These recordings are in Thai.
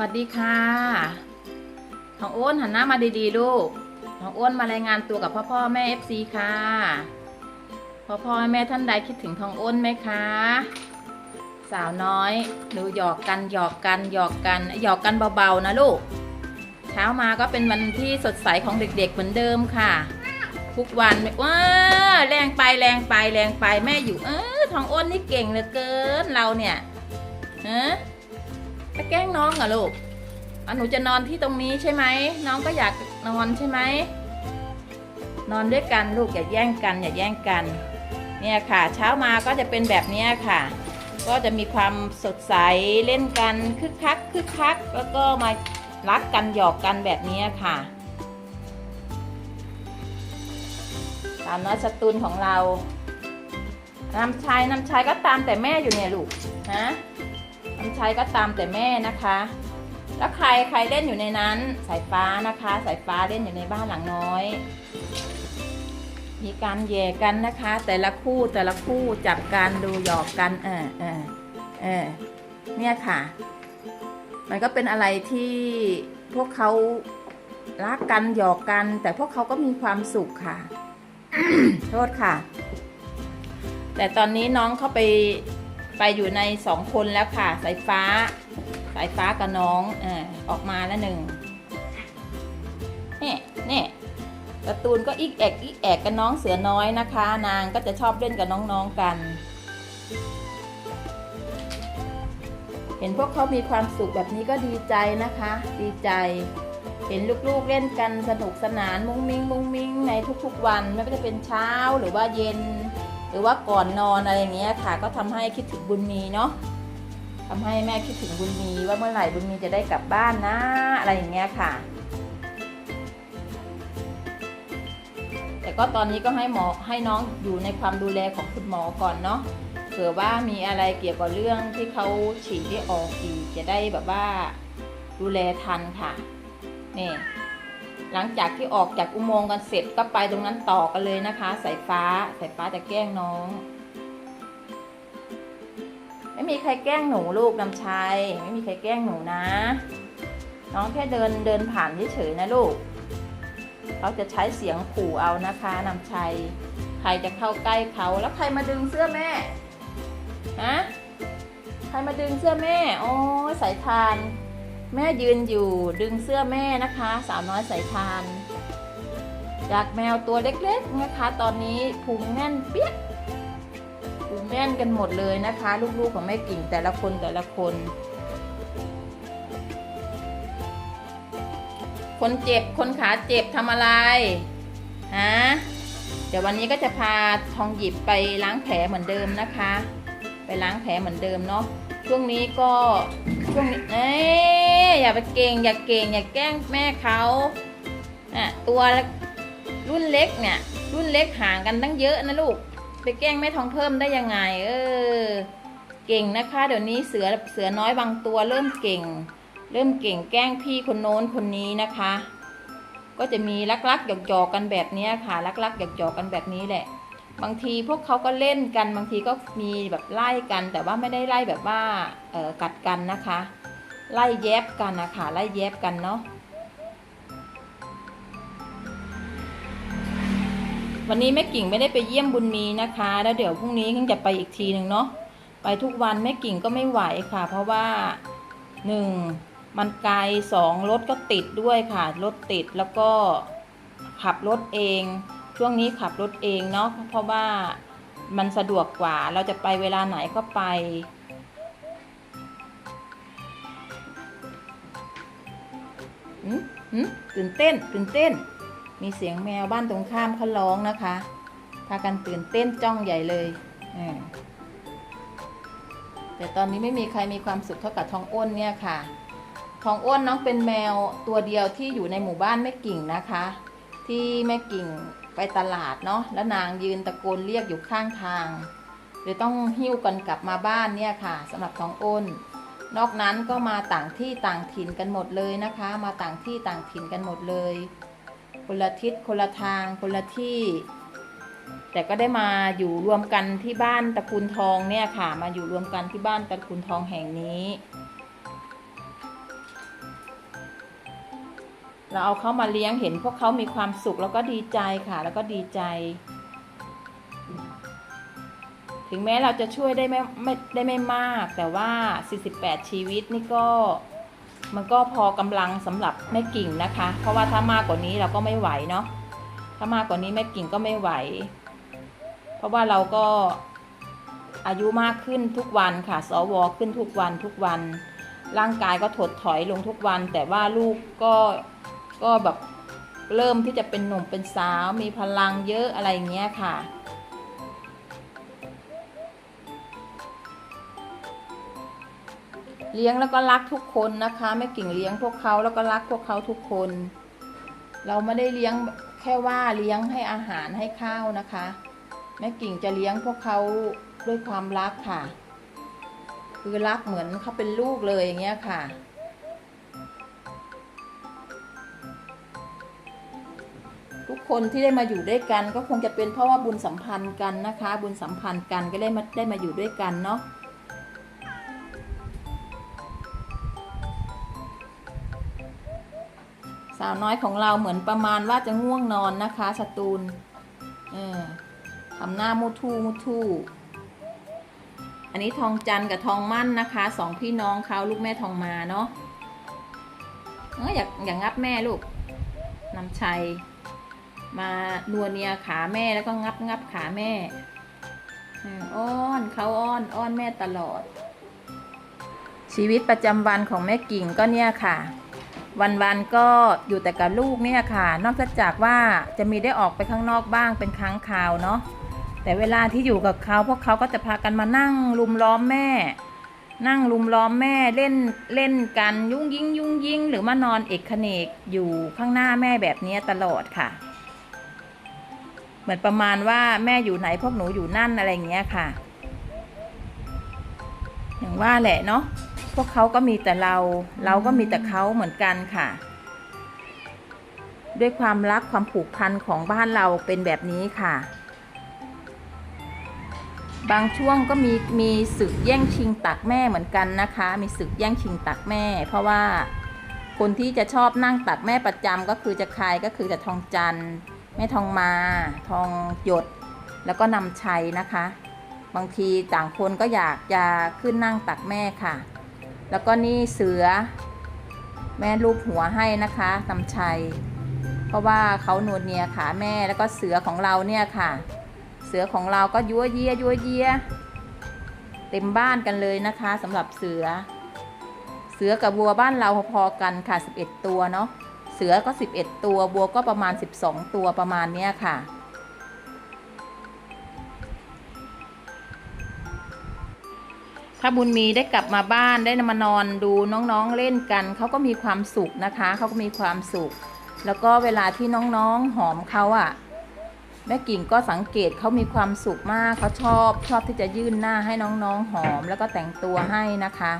วัสดีค่ะทองอ้นหันหน้ามาดีๆลูกทองอ้นมารายงานตัวกับพ่อพ่อแม่เอฟซีค่ะ พ่อพ่อแม่ท่านใดคิดถึงทองอ้นไหมคะ สาวน้อยดูหยอกกันหยอกกันหยอกกันหยอกกันเบาๆนะลูก เช้ามาก็เป็นวันที่สดใสของเด็กๆเหมือนเดิมค่ะ ทุกวันว้าแรงไปแรงไปแรงไปแม่อยู่เออทองอ้นนี่เก่งเหลือเกินเราเนี่ยเฮะ ไปแกล้งน้องเหรอลูกอะหนูจะนอนที่ตรงนี้ใช่ไหม น้องก็อยากนอนใช่ไหม นอนด้วยกันลูกอย่าแย่งกัน อย่าแย่งกัน เนี่ยค่ะ เช้ามาก็จะเป็นแบบนี้ค่ะ ก็จะมีความสดใสเล่นกันคึกคักคึกคัก แล้วก็มารักกันหยอกกันแบบนี้ค่ะตามน้อยสตูนของเรา น้ำชายน้ำชายก็ตามแต่แม่อยู่เนี่ยลูก ฮะ น้ำชัยก็ตามแต่แม่นะคะ แล้วใครใครเล่นอยู่ในนั้น สายฟ้านะคะ สายฟ้าเล่นอยู่ในบ้านหลังน้อย มีการแย่กันนะคะ แต่ละคู่แต่ละคู่จับกันดูหยอกกัน เออเออเออเนี่ยค่ะ มันก็เป็นอะไรที่พวกเขารักกันหยอกกัน แต่พวกเขาก็มีความสุขค่ะ โทษค่ะ แต่ตอนนี้น้องเข้าไป ไปอยู่ในสองคนแล้วค่ะ สายฟ้า สายฟ้ากับน้องอออกมาแล้วหนึ่งนี่นี่การะตูนก็อีกแอกอีกแอกกับน้องเสือน้อยนะคะ นางก็จะชอบเล่นกับน้องๆกัน เห็นพวกเขามีความสุขแบบนี้ก็ดีใจนะคะ ดีใจ เห็นลูกๆเล่นกันสนุกสนานมุ้งมิ้งมุ้งมิ้งในทุกๆวันไม่ว่าจะเป็นเช้าหรือว่าเย็น รือว่าก่อนนอนอะไรอย่างเงี้ยค่ะ ก็ทำให้คิดถึงบุญมีเนาะทำให้แม่คิดถึงบุญมีว่าเมื่อไหร่บุญมีจะได้กลับบ้านนะอะไรอย่างเงี้ยค่ะ แต่ก็ตอนนี้ก็ให้หมอให้น้องอยู่ในความดูแลของคุณหมอก่อนเนาะเผื่อว่ามีอะไรเกี่ยวกับเรื่องที่เขาฉีดได้ออกอีกจะได้แบบว่าดูแลทันค่ะนี่ หลังจากที่ออกจากอุโมงค์กันเสร็จก็ไปตรงนั้นต่อกันเลยนะคะ สายฟ้าสายฟ้าจะแกล้งน้อง ไม่มีใครแกล้งหนูลูกนำชัยไม่มีใครแกล้งหนูนะ น้องแค่เดินเดินผ่านเฉยๆนะลูกเขาจะใช้เสียงขู่เอานะคะนำชัย ใครจะเข้าใกล้เขาแล้วใครมาดึงเสื้อแม่ฮะใครมาดึงเสื้อแม่ โอ้สายทาน แม่ยืนอยู่ดึงเสื้อแม่นะคะ สาวน้อยสายทาน จากแมวตัวเล็กๆนะคะ ตอนนี้พุงแน่นเปี้ยพุงแน่นกันหมดเลยนะคะ ลูกๆของแม่กิ่งแต่ละคนแต่ละคน คนเจ็บคนขาเจ็บทำอะไรฮะเดี๋ยววันนี้ก็จะพาทองหยิบไปล้างแผลเหมือนเดิมนะคะ ไปล้างแผลเหมือนเดิมเนาะ ช่วงนี้ก็ช่วงนี้เอ้ยอย่าไปเก่งอย่าเก่งอย่าแกล้งแม่เขาอะตัวรุ่นเล็กเนี่ย รุ่นเล็กห่างกันตั้งเยอะนะลูก ไปแกล้งแม่ทองเพิ่มได้ยังไง เออ เก่งนะคะเดี๋ยวนี้เสือเสือน้อยบางตัวเริ่มเก่ง เริ่มเก่งแกล้งพี่คนโน้นคนนี้นะคะ ก็จะมีลักๆหยอกๆกันแบบนี้ค่ะลักๆหยอกๆกันแบบนี้แหละ บางทีพวกเขาก็เล่นกันบางทีก็มีแบบไล่กัน แต่ว่าไม่ได้ไล่แบบว่ากัดกันนะคะ ไล่แยบกันนะคะไล่แยบกันเนาะวันนี้แม่กิ่งไม่ได้ไปเยี่ยมบุญมีนะคะ แล้วเดี๋ยวพรุ่งนี้เพิ่งจะไปอีกทีหนึ่งเนาะไปทุกวันแม่กิ่งก็ไม่ไหวค่ะ เพราะว่าหนึ่งมันไกลสองรถก็ติดด้วยค่ะรถติดแล้วก็ขับรถเอง ช่วงนี้ขับรถเองเนาะเพราะว่ามันสะดวกกว่าเราจะไปเวลาไหนก็ไปหืมหืมตื่นเต้น ตื่นเต้น มีเสียงแมวบ้านตรงข้ามเขาร้องนะคะ พากันตื่นเต้นจ้องใหญ่เลย แต่ตอนนี้ไม่มีใครมีความสุขเท่ากับทองอ้นเนี่ยค่ะ ทองอ้นน้องเป็นแมวตัวเดียวที่อยู่ในหมู่บ้านแม่กิ่งนะคะ ที่แม่กิ่ง ไปตลาดเนาะแล้วนางยืนตะโกนเรียกอยู่ข้างทางเลยต้องหิ้วกันกลับมาบ้านเนี่ยค่ะสำหรับทองอ้น นอกนั้นก็มาต่างที่ต่างถิ่นกันหมดเลยนะคะ มาต่างที่ต่างถิ่นกันหมดเลย คนละทิศคนละทางคนละที่ แต่ก็ได้มาอยู่รวมกันที่บ้านตระกูลทองเนี่ยค่ะ มาอยู่รวมกันที่บ้านตระกูลทองแห่งนี้ เราเอาเขามาเลี้ยงเห็นพวกเขามีความสุขแล้วก็ดีใจค่ะ แล้วก็ดีใจ ถึงแม้เราจะช่วยได้ไม่ไม่ได้ไม่มาก แต่ว่า 48 ชีวิตนี่ก็มันก็พอกำลังสำหรับแม่กิ่งนะคะ เพราะว่าถ้ามากกว่านี้เราก็ไม่ไหวเนาะถ้ามากกว่านี้แม่กิ่งก็ไม่ไหว เพราะว่าเราก็อายุมากขึ้นทุกวันค่ะ สวขึ้นทุกวันทุกวัน ร่างกายก็ถดถอยลงทุกวัน แต่ว่าลูกก็ ก็แบบเริ่มที่จะเป็นหนุ่มเป็นสาว มีพลังเยอะอะไรอย่างเงี้ยค่ะ เลี้ยงแล้วก็รักทุกคนนะคะแม่กิ่งเลี้ยงพวกเขาแล้วก็รักพวกเขาทุกคน เราไม่ได้เลี้ยงแค่ว่าเลี้ยงให้อาหารให้ข้าวนะคะ แม่กิ่งจะเลี้ยงพวกเขาด้วยความรักค่ะ คือรักเหมือนเขาเป็นลูกเลยอย่างเงี้ยค่ะ คนที่ได้มาอยู่ด้วยกัน ก็คงจะเป็นเพราะว่าบุญสัมพันธ์กันนะคะ บุญสัมพันธ์กันก็ได้มาได้มาอยู่ด้วยกันเนาะสาวน้อยของเราเหมือนประมาณว่าจะง่วงนอนนะคะสตูลเออทำหน้ามุทูมุทูอันนี้ทองจันทร์กับทองมั่นนะคะสองพี่น้องเขาลูกแม่ทองมาเนาะเอออยากอยากงับแม่ลูกนำชัย มานัวเนียขาแม่แล้วก็งับงับขาแม่อ้อนเขาอ้อนอ้อนแม่ตลอด ชีวิตประจำวันของแม่กิ่งก็เนี่ยค่ะ วันๆก็อยู่แต่กับลูกเนี่ยค่ะ นอกจากว่าจะมีได้ออกไปข้างนอกบ้างเป็นครั้งคราวเนาะแต่เวลาที่อยู่กับเขาพวกเขาก็จะพากันมานั่งลุมล้อมแม่ นั่งลุมล้อมแม่เล่นเล่นกันยุ่งยิ่งยุ่งยิ่งหรือมานอนเอกเนกอยู่ข้างหน้าแม่แบบนี้ตลอดค่ะ เหมือนประมาณว่าแม่อยู่ไหนพวกหนูอยู่นั่นอะไรอย่างเงี้ยค่ะ อย่างว่าแหละเนาะพวกเขาก็มีแต่เรา เราก็มีแต่เขาเหมือนกันค่ะ ด้วยความรักความผูกพันของบ้านเราเป็นแบบนี้ค่ะ บางช่วงก็มีมีศึกแย่งชิงตักแม่เหมือนกันนะคะ มีศึกแย่งชิงตักแม่ เพราะว่าคนที่จะชอบนั่งตักแม่ประจำก็คือจะใครก็คือจะทองจันทร์ แม่ทองมาทองหยดแล้วก็นำชัยนะคะ บางทีต่างคนก็อยากจะขึ้นนั่งตักแม่ค่ะ แล้วก็นี่เสือ แม่รูปหัวให้นะคะนำชัย เพราะว่าเขานวลเนียขาแม่แล้วก็เสือของเราเนี่ยค่ะ เสือของเราก็ยั่วเยียยั่วเยียเต็มบ้านกันเลยนะคะสำหรับเสือ เสือกับวัวบ้านเราพอๆกันค่ะ 11 ตัวเนาะ เสือก็ 11 ตัววัวก็ประมาณ 12 ตัวประมาณเนี้ยค่ะ ถ้าบุญมีได้กลับมาบ้านได้มานอนดูน้องๆเล่นกันเขาก็มีความสุขนะคะเขาก็มีความสุข แล้วก็เวลาที่น้องๆหอมเขาอะ่ะแม่กิ่งก็สังเกตเขามีความสุขมากเขาชอบชอบที่จะยื่นหน้าให้น้องๆหอม แล้วก็แต่งตัวให้นะคะ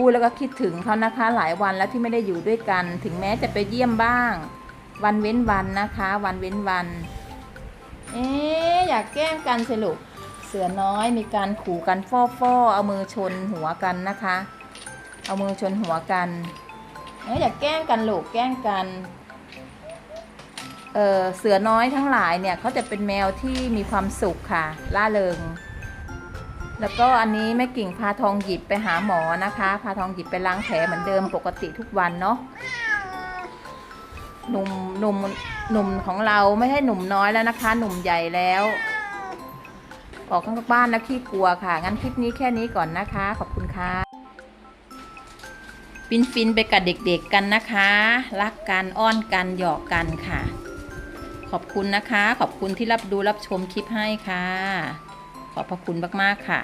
พูดแล้วก็คิดถึงเขานะคะ หลายวันแล้วที่ไม่ได้อยู่ด้วยกัน ถึงแม้จะไปเยี่ยมบ้าง วันเว้นวันนะคะ วันเว้นวัน เอ๊อยากแกล้งกันสิลูกเสือน้อยมีการขู่กันฟ่อฟอๆเอามือชนหัวกันนะคะ เอามือชนหัวกันเอ๊อยากแกล้งกันลูกแกล้งกันเออเสือน้อยทั้งหลายเนี่ยเขาจะเป็นแมวที่มีความสุขค่ะล่าเริง แล้วก็อันนี้แม่กิ่งพาทองหยิบไปหาหมอนะคะ พาทองหยิบไปล้างแผลเหมือนเดิมปกติทุกวันเนาะหนุ่มหนุ่มหนุ่มของเราไม่ใช่หนุ่มน้อยแล้วนะคะ หนุ่มใหญ่แล้ว ออกข้างนอกบ้านแล้วขี้กลัวค่ะ งั้นคลิปนี้แค่นี้ก่อนนะคะ ขอบคุณค่ะฟินฟินไปกับเด็กๆกันนะคะ รักกันอ้อนกันหยอกกันค่ะ ขอบคุณนะคะ ขอบคุณที่รับดูรับชมคลิปให้ค่ะ ขอบพระคุณมาก ๆ ค่ะ